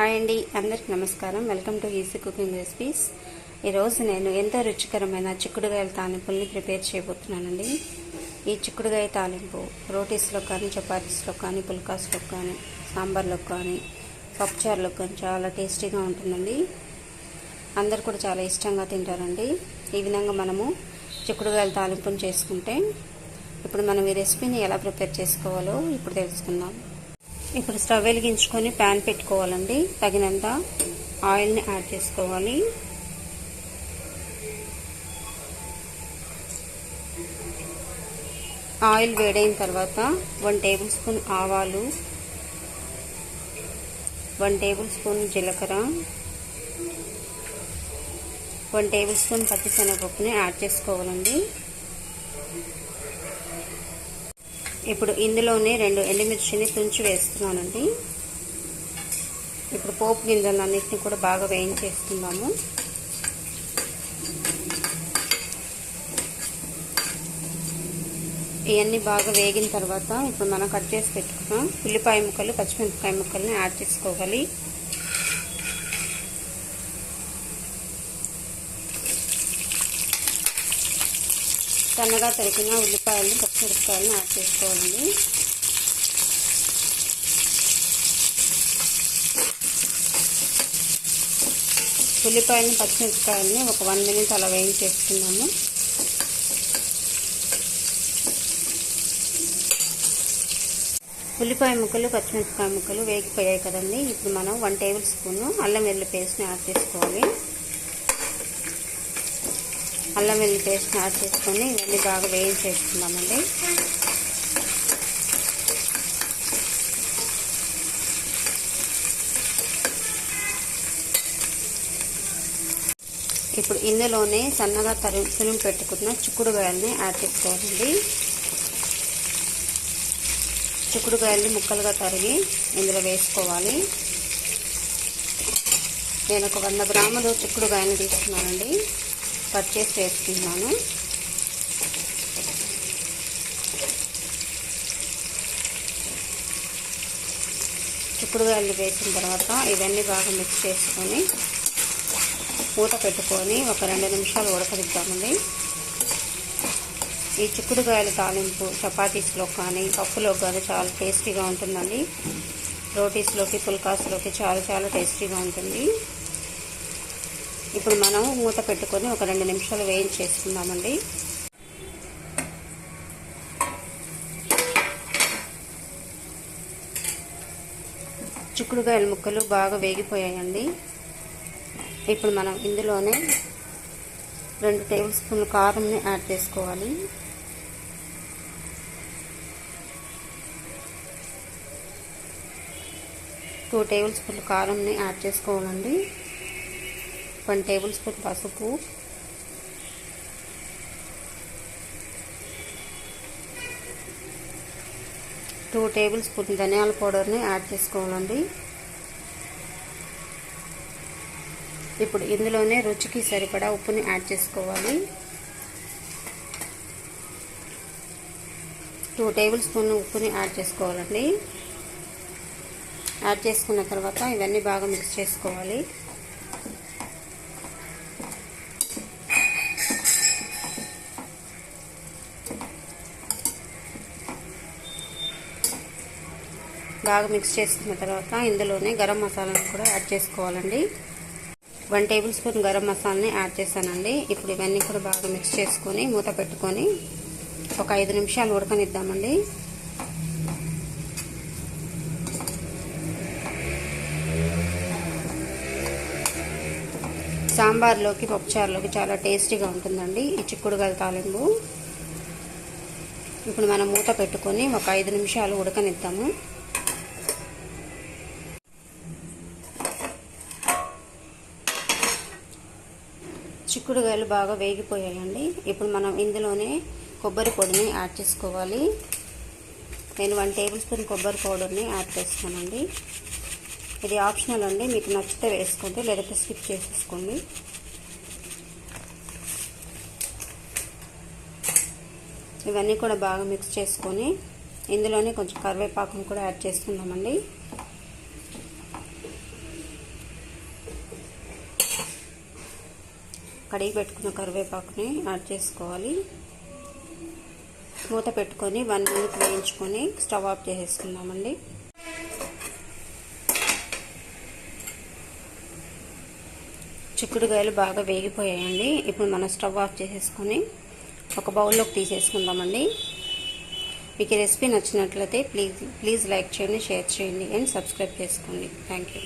Hi అండి అందరికి నమస్కారం. Welcome to easy cooking recipes. ఈరోజు నేను ఎంతో రుచికరమైన చిక్కుడుగాయల తాలింపుల్ని ప్రిపేర్ చేయబోతున్నానండి. ఈ చిక్కుడుగాయ తాలింపు రోటీస్లో కానీ చపాతీస్లో కానీ పుల్కాస్లో కానీ సాంబార్లో కానీ పప్పుచారులో కానీ చాలా టేస్టీగా ఉంటుందండి. అందరు కూడా చాలా ఇష్టంగా తింటారండి. ఈ విధంగా మనము చిక్కుడుగాయల తాలింపుని చేసుకుంటే ఇప్పుడు మనం ఈ రెసిపీని ఎలా ప్రిపేర్ చేసుకోవాలో ఇప్పుడు తెలుసుకుందాం. ఇప్పుడు స్టవ్ వెలిగించుకొని ప్యాన్ పెట్టుకోవాలండి. తగినంత ఆయిల్ని యాడ్ చేసుకోవాలి. ఆయిల్ వేడైన తర్వాత వన్ టేబుల్ స్పూన్ ఆవాలు వన్ టేబుల్ స్పూన్ జీలకర్ర వన్ టేబుల్ స్పూన్ పచ్చిశనగపప్పుని యాడ్ చేసుకోవాలండి. ఇప్పుడు ఇందులోనే రెండు ఎండుమిర్చిని తుంచి వేస్తున్నానండి. ఇప్పుడు పోపు గింజలన్నింటినీ కూడా బాగా వేయించేస్తున్నాము. ఇవన్నీ బాగా వేగిన తర్వాత ఇప్పుడు మనం కట్ చేసి పెట్టుకున్న. ఉల్లిపాయ ముక్కలు పచ్చిమిరపకాయ ముక్కల్ని యాడ్ చేసుకోవాలి. సన్నగా తరిగిన ఉల్లిపాయలను పచ్చిమిరపకాయలను యాడ్ చేసుకోవాలండి ఉల్లిపాయలను పచ్చిమిరపకాయలని ఒక వన్ మినిట్ అలా వేయించేసుకున్నాము. ఉల్లిపాయ ముక్కలు పచ్చిమిరపకాయ ముక్కలు వేగిపోయాయి కదండి. ఇప్పుడు మనం వన్ టేబుల్ స్పూన్ అల్లం వెల్లి పేస్ట్ని యాడ్ చేసుకోవాలి. అల్లం వెల్లి పేస్ట్ని యాడ్ చేసుకొని ఇవన్నీ బాగా వేయించేసుకుందామండి. ఇప్పుడు ఇందులోనే సన్నగా తరు తురుము పెట్టుకున్న చిక్కుడుగాయల్ని యాడ్ చేసుకోవాలండి. చిక్కుడుగాయల్ని ముక్కలుగా తరిగి ఇందులో వేసుకోవాలి. నేను ఒక వంద గ్రాములు చిక్కుడుగాయలు తీసుకున్నానండి. కట్ చేసి వేసుకుంటున్నాను చిక్కుడుగాయలు వేసిన తర్వాత ఇవన్నీ బాగా మిక్స్ చేసుకొని మూత పెట్టుకొని ఒక రెండు నిమిషాలు ఉడకదిద్దామండి ఈ చిక్కుడుకాయల తాలింపు చపాతీస్లో కానీ పప్పులో కానీ చాలా టేస్టీగా ఉంటుందండి. రోటీస్లోకి పుల్కాస్లోకి చాలా చాలా టేస్టీగా ఉంటుంది. ఇప్పుడు మనం మూత పెట్టుకొని ఒక రెండు నిమిషాలు వేయించేసుకుందామండి. చిక్కుడుగాయల ముక్కలు బాగా వేగిపోయాయండి. ఇప్పుడు మనం ఇందులోనే రెండు టేబుల్ స్పూన్లు కారంని యాడ్ చేసుకోవాలి. టూ టేబుల్ స్పూన్లు కారంని యాడ్ చేసుకోవాలండి. వన్ టేబుల్ స్పూన్ పసుపు. టూ టేబుల్ స్పూన్ ధనియాల పౌడర్ని యాడ్ చేసుకోవాలండి. ఇప్పుడు ఇందులోనే రుచికి సరిపడా ఉప్పుని యాడ్ చేసుకోవాలి. టూ టేబుల్ స్పూన్ ఉప్పుని యాడ్ చేసుకోవాలండి. యాడ్ చేసుకున్న తర్వాత ఇవన్నీ బాగా మిక్స్ చేసుకోవాలి. బాగా మిక్స్ చేసుకున్న తర్వాత ఇందులోనే గరం మసాలాను కూడా యాడ్ చేసుకోవాలండి. వన్ టేబుల్ స్పూన్ గరం మసాలాని యాడ్ చేశానండి. ఇప్పుడు ఇవన్నీ కూడా బాగా మిక్స్ చేసుకొని మూత పెట్టుకొని ఒక ఐదు నిమిషాలు ఉడకనిద్దామండి. సాంబార్లోకి పప్పుచారులోకి చాలా టేస్టీగా ఉంటుందండి. ఈ చిక్కుడుగల తాలింపు. ఇప్పుడు మనం మూత పెట్టుకొని ఒక ఐదు నిమిషాలు ఉడకనిద్దాము. చిక్కుడుగాయలు బాగా వేగిపోయాయండి. ఇప్పుడు మనం ఇందులోనే కొబ్బరి పొడిని యాడ్ చేసుకోవాలి. నేను వన్ టేబుల్ స్పూన్ కొబ్బరి పౌడర్ని యాడ్ చేస్తానండి. ఇది ఆప్షనల్ అండి. మీకు నచ్చితే వేసుకోండి లేకపోతే స్కిప్ చేసేసుకోండి. ఇవన్నీ కూడా బాగా మిక్స్ చేసుకొని ఇందులోనే కొంచెం కరివేపాకును కూడా యాడ్ చేసుకుందామండి. కడిగి పెట్టుకున్న కరివేపాకుని యాడ్ చేసుకోవాలి. మూత పెట్టుకొని వన్ మినిట్ వేయించుకొని స్టవ్ ఆఫ్ చేసేసుకుందామండి. చిక్కుడుకాయలు బాగా వేగిపోయాయండి. ఇప్పుడు మనం స్టవ్ ఆఫ్ చేసేసుకొని ఒక బౌల్లోకి తీసేసుకుందామండి. మీకు ఈ రెసిపీ నచ్చినట్లయితే ప్లీజ్ ప్లీజ్ లైక్ చేయండి షేర్ చేయండి అండ్ సబ్స్క్రైబ్ చేసుకోండి. Thank you.